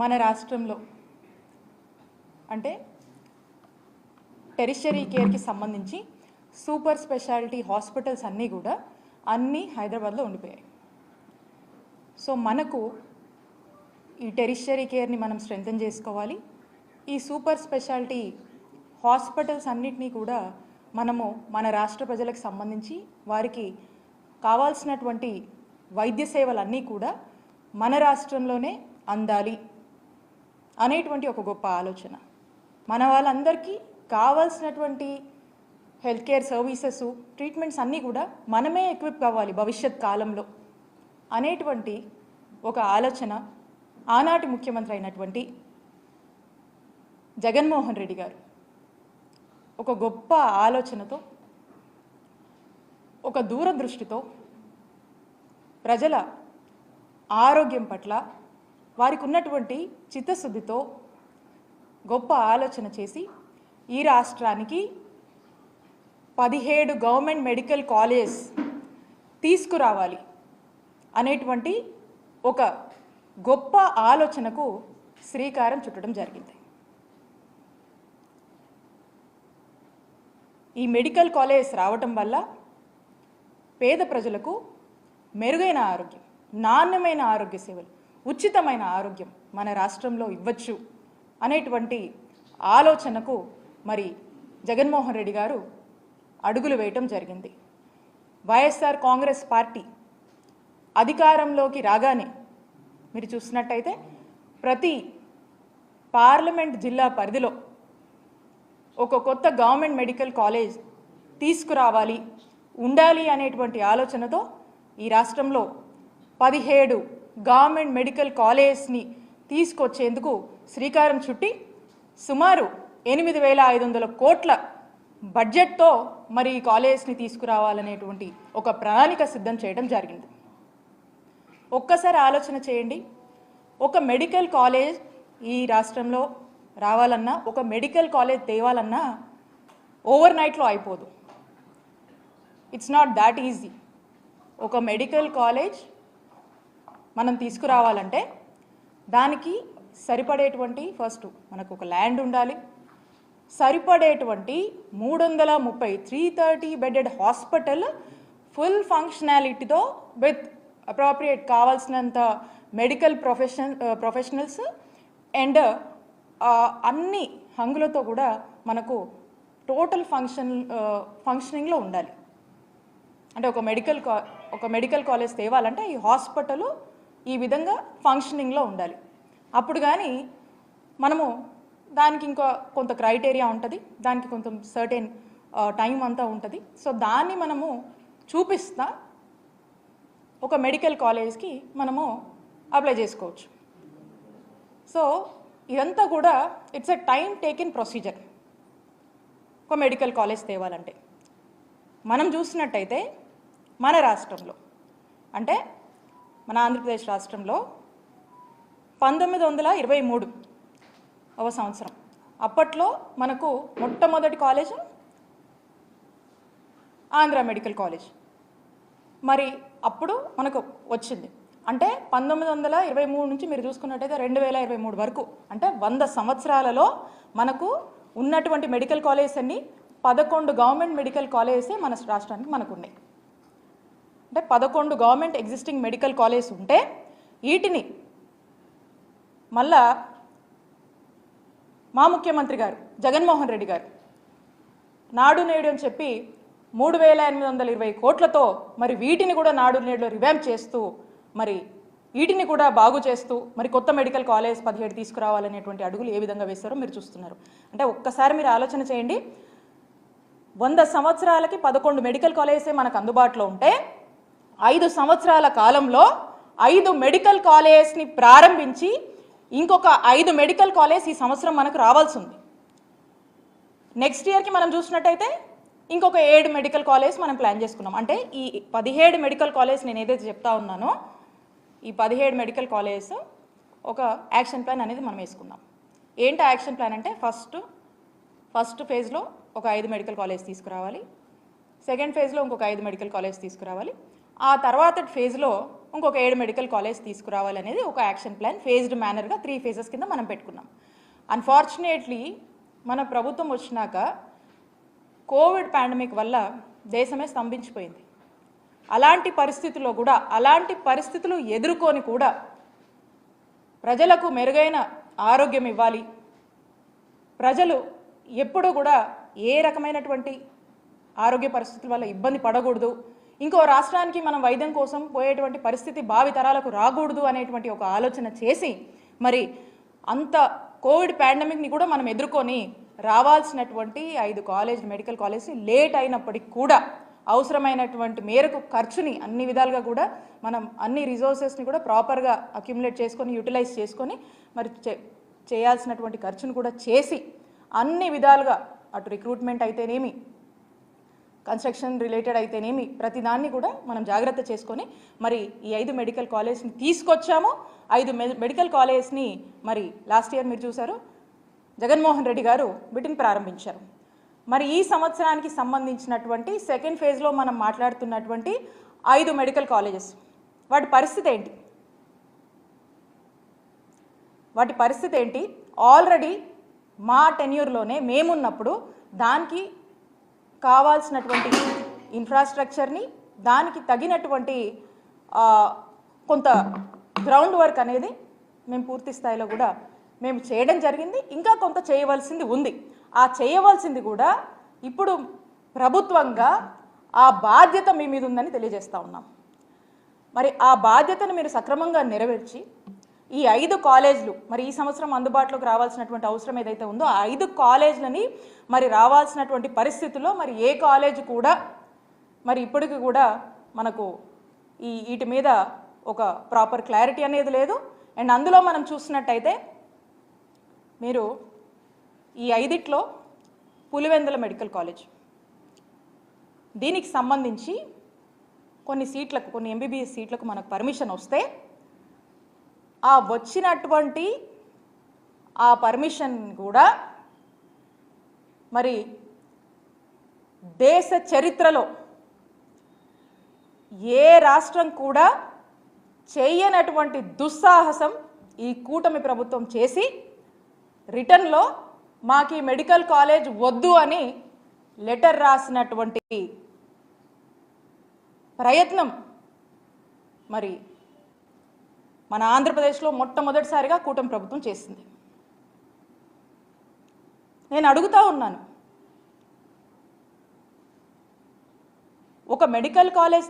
మన రాష్ట్రంలో అంటే టెరిషరీ కేర్కి సంబంధించి సూపర్ స్పెషాలిటీ హాస్పిటల్స్ అన్నీ కూడా అన్నీ హైదరాబాద్లో ఉండిపోయాయి. సో మనకు ఈ టెరిషరీ కేర్ని మనం స్ట్రెంగ్తన్ చేసుకోవాలి. ఈ సూపర్ స్పెషాలిటీ హాస్పిటల్స్ అన్నిటినీ కూడా మనము మన రాష్ట్ర ప్రజలకు సంబంధించి వారికి కావాల్సినటువంటి వైద్య సేవలన్నీ కూడా మన రాష్ట్రంలోనే అందాలి. అనేటువంటి ఒక గొప్ప ఆలోచన. మన వాళ్ళందరికీ కావాల్సినటువంటి హెల్త్ కేర్ సర్వీసెస్ ట్రీట్మెంట్స్ అన్నీ కూడా మనమే ఎక్విప్ కావాలి భవిష్యత్ కాలంలో అనేటువంటి ఒక ఆలోచన ఆనాటి ముఖ్యమంత్రి అయినటువంటి జగన్మోహన్ రెడ్డి గారు. ఒక గొప్ప ఆలోచనతో ఒక దూరదృష్టితో ప్రజల ఆరోగ్యం పట్ల వారికి ఉన్నటువంటి చిత్తశుద్ధితో గొప్ప ఆలోచన చేసి ఈ రాష్ట్రానికి పదిహేడు గవర్నమెంట్ మెడికల్ కాలేజ్ తీసుకురావాలి అనేటువంటి ఒక గొప్ప ఆలోచనకు శ్రీకారం చుట్టడం జరిగింది. ఈ మెడికల్ కాలేజ్ రావటం వల్ల పేద ప్రజలకు మెరుగైన ఆరోగ్యం నాణ్యమైన ఆరోగ్య సేవలు ఉచితమైన ఆరోగ్యం మన రాష్ట్రంలో ఇవ్వచ్చు అనేటువంటి ఆలోచనకు మరి జగన్మోహన్ రెడ్డి గారు అడుగులు వేయటం జరిగింది. వైఎస్ఆర్ కాంగ్రెస్ పార్టీ అధికారంలోకి రాగానే మీరు చూసినట్టయితే ప్రతి పార్లమెంట్ జిల్లా పరిధిలో ఒక కొత్త గవర్నమెంట్ మెడికల్ కాలేజ్ తీసుకురావాలి ఉండాలి అనేటువంటి ఆలోచనతో ఈ రాష్ట్రంలో పదిహేడు గవర్నమెంట్ మెడికల్ కాలేజ్ని తీసుకొచ్చేందుకు శ్రీకారం చుట్టి సుమారు ఎనిమిది వేల ఐదు వందల కోట్ల బడ్జెట్తో మరి ఈ కాలేజ్ని తీసుకురావాలనేటువంటి ఒక ప్రణాళిక సిద్ధం చేయడం జరిగింది. ఒక్కసారి ఆలోచన చేయండి. ఒక మెడికల్ కాలేజ్ ఈ రాష్ట్రంలో రావాలన్నా ఒక మెడికల్ కాలేజ్ తేవాలన్నా ఓవర్ నైట్లో అయిపోదు. ఇట్స్ నాట్ దాట్ ఈజీ ఒక మెడికల్ కాలేజ్ మనం తీసుకురావాలంటే దానికి సరిపడేటువంటి ఫస్ట్ మనకు ఒక ల్యాండ్ ఉండాలి. సరిపడేటువంటి మూడు వందల ముప్పై three thirty bedded hospital full ఫంక్షనాలిటీతో with appropriate కావాల్సినంత మెడికల్ ప్రొఫెషన్ ప్రొఫెషనల్స్ అండ్ అన్ని హంగులతో కూడా మనకు టోటల్ ఫంక్షన్ ఫంక్షనింగ్లో ఉండాలి. అంటే ఒక మెడికల్ కా ఒక మెడికల్ కాలేజ్ తేవాలంటే ఈ హాస్పిటల్ ఈ విధంగా ఫంక్షనింగ్లో ఉండాలి. అప్పుడు కానీ మనము దానికి ఇంకా కొంత క్రైటీరియా ఉంటుంది. దానికి కొంత సర్టెన్ టైం అంతా ఉంటుంది. సో దాన్ని మనము చూపిస్తా ఒక మెడికల్ కాలేజ్కి మనము అప్లై చేసుకోవచ్చు. సో ఇదంతా కూడా it's a time taking procedure ఒక మెడికల్ కాలేజ్ తేవాలంటే. మనం చూసినట్టయితే మన రాష్ట్రంలో అంటే మన ఆంధ్రప్రదేశ్ రాష్ట్రంలో పంతొమ్మిది వందల ఇరవై మూడు ఒక సంవత్సరం. అప్పట్లో మనకు మొట్టమొదటి కాలేజ్ ఆంధ్ర మెడికల్ కాలేజ్. మరి అప్పుడు మనకు వచ్చింది. అంటే పంతొమ్మిది వందల ఇరవై మూడు నుంచి మీరు చూసుకున్నట్టయితే రెండు వేల ఇరవై మూడు వరకు. అంటే వంద సంవత్సరాలలో మనకు ఉన్నటువంటి మెడికల్ కాలేజెస్ అన్ని పదకొండు గవర్నమెంట్ మెడికల్ కాలేజెసే మన రాష్ట్రానికి మనకు ఉన్నాయి. అంటే పదకొండు గవర్నమెంట్ ఎగ్జిస్టింగ్ మెడికల్ కాలేజ్ ఉంటే వీటిని మళ్ళా మా ముఖ్యమంత్రి గారు జగన్మోహన్ రెడ్డి గారు నాడు నేడు అని చెప్పి మూడు వేల ఎనిమిది వందల ఇరవై కోట్లతో మరి వీటిని కూడా నాడు నేడులో రివ్యాంప్ చేస్తూ మరి వీటిని కూడా బాగు చేస్తూ మరి కొత్త మెడికల్ కాలేజ్ పదిహేడు తీసుకురావాలనేటువంటి అడుగులు ఏ విధంగా వేస్తారో మీరు చూస్తున్నారు. అంటే ఒక్కసారి మీరు ఆలోచన చేయండి. వంద సంవత్సరాలకి పదకొండు మెడికల్ కాలేజే మనకు అందుబాటులో ఉంటే ఐదు సంవత్సరాల కాలంలో ఐదు మెడికల్ కాలేజెస్ని ప్రారంభించి ఇంకొక ఐదు మెడికల్ కాలేజ్ ఈ సంవత్సరం మనకు రావాల్సి ఉంది. నెక్స్ట్ ఇయర్కి మనం చూసినట్టయితే ఇంకొక ఏడు మెడికల్ కాలేజ్ మనం ప్లాన్ చేసుకున్నాం. అంటే ఈ పదిహేడు మెడికల్ కాలేజ్ నేను ఏదైతే చెప్తా ఉన్నానో ఈ పదిహేడు మెడికల్ కాలేజెస్ ఒక యాక్షన్ ప్లాన్ అనేది మనం వేసుకుందాం ఏంటి యాక్షన్ ప్లాన్ అంటే ఫస్ట్ ఫస్ట్ ఫేజ్లో ఒక ఐదు మెడికల్ కాలేజ్ తీసుకురావాలి. సెకండ్ ఫేజ్లో ఇంకొక ఐదు మెడికల్ కాలేజ్ తీసుకురావాలి. ఆ తర్వాత ఫేజ్లో ఇంకొక ఏడు మెడికల్ కాలేజ్ తీసుకురావాలనేది ఒక యాక్షన్ ప్లాన్ ఫేజ్డ్ మేనర్గా త్రీ ఫేజెస్ కింద మనం పెట్టుకున్నాం. అన్ఫార్చునేట్లీ మన ప్రభుత్వం వచ్చినాక కోవిడ్ పాండమిక్ వల్ల దేశమే స్తంభించిపోయింది. అలాంటి పరిస్థితుల్లో కూడా అలాంటి పరిస్థితులు ఎదుర్కొని కూడా ప్రజలకు మెరుగైన ఆరోగ్యం ఇవ్వాలి. ప్రజలు ఎప్పుడూ కూడా ఏ రకమైనటువంటి ఆరోగ్య పరిస్థితుల వల్ల ఇబ్బంది పడకూడదు. ఇంకో రాష్ట్రానికి మనం వైద్యం కోసం పోయేటువంటి పరిస్థితి భావి తరాలకు రాకూడదు అనేటువంటి ఒక ఆలోచన చేసి మరి అంత కోవిడ్ పాండమిక్ని కూడా మనం ఎదుర్కొని రావాల్సినటువంటి ఐదు కాలేజ్ మెడికల్ కాలేజ్ లేట్ అయినప్పటికీ కూడా అవసరమైనటువంటి మేరకు ఖర్చుని అన్ని విధాలుగా కూడా మనం అన్ని రిసోర్సెస్ని కూడా ప్రాపర్గా అక్యుములేట్ చేసుకొని యూటిలైజ్ చేసుకొని మరి చే చేయాల్సినటువంటి ఖర్చును కూడా చేసి అన్ని విధాలుగా అటు రిక్రూట్మెంట్ అయితేనేమి కన్స్ట్రక్షన్ రిలేటెడ్ అయితేనేమి ప్రతి దాన్ని కూడా మనం జాగ్రత్త చేసుకొని మరి ఈ ఐదు మెడికల్ కాలేజ్ని తీసుకొచ్చాము. ఐదు మె- మెడికల్ కాలేజ్ని మరి లాస్ట్ ఇయర్ మీరు చూసారు జగన్మోహన్ రెడ్డి గారు వీటిని ప్రారంభించారు. మరి ఈ సంవత్సరానికి సంబంధించినటువంటి సెకండ్ ఫేజ్లో మనం మాట్లాడుతున్నటువంటి ఐదు మెడికల్ కాలేజెస్. వాటి పరిస్థితి ఏంటి? వాటి పరిస్థితి ఏంటి? ఆల్రెడీ మా టెన్యూర్లోనే మేమున్నప్పుడు దానికి కావాల్సినటువంటి ఇన్ఫ్రాస్ట్రక్చర్ని దానికి తగినటువంటి కొంత గ్రౌండ్ వర్క్ అనేది మేము పూర్తి స్థాయిలో కూడా మేము చేయడం జరిగింది. ఇంకా కొంత చేయవలసింది ఉంది. ఆ చేయవలసింది కూడా ఇప్పుడు ప్రభుత్వంగా ఆ బాధ్యత మీ మీద ఉందని తెలియజేస్తా ఉన్నాం. మరి ఆ బాధ్యతను మీరు సక్రమంగా నెరవేర్చి ఈ ఐదు కాలేజీలు మరి ఈ సంవత్సరం అందుబాటులోకి రావాల్సినటువంటి అవసరం ఏదైతే ఉందో ఆ ఐదు కాలేజీలని మరి రావాల్సినటువంటి పరిస్థితుల్లో మరి ఏ కాలేజ్ కూడా మరి ఇప్పటికి కూడా మనకు ఈ వీటి మీద ఒక ప్రాపర్ క్లారిటీ అనేది లేదు. అండ్ అందులో మనం చూసినట్టయితే మీరు ఈ ఐదిట్లో పులివెందుల మెడికల్ కాలేజ్. దీనికి సంబంధించి కొన్ని సీట్లకు కొన్ని ఎంబీబీఎస్ సీట్లకు మనకు పర్మిషన్ వస్తే ఆ వచ్చినటువంటి ఆ పర్మిషన్ కూడా మరి దేశ చరిత్రలో ఏ రాష్ట్రం కూడా చేయనటువంటి దుస్సాహసం ఈ కూటమి ప్రభుత్వం చేసి రిటర్న్లో మాకు ఈ మెడికల్ కాలేజ్ వద్దు అని లెటర్ రాసినటువంటి ప్రయత్నం మరి మన ఆంధ్రప్రదేశ్లో మొట్టమొదటిసారిగా కూటమి ప్రభుత్వం చేసింది. నేను అడుగుతా ఉన్నాను. ఒక మెడికల్ కాలేజ్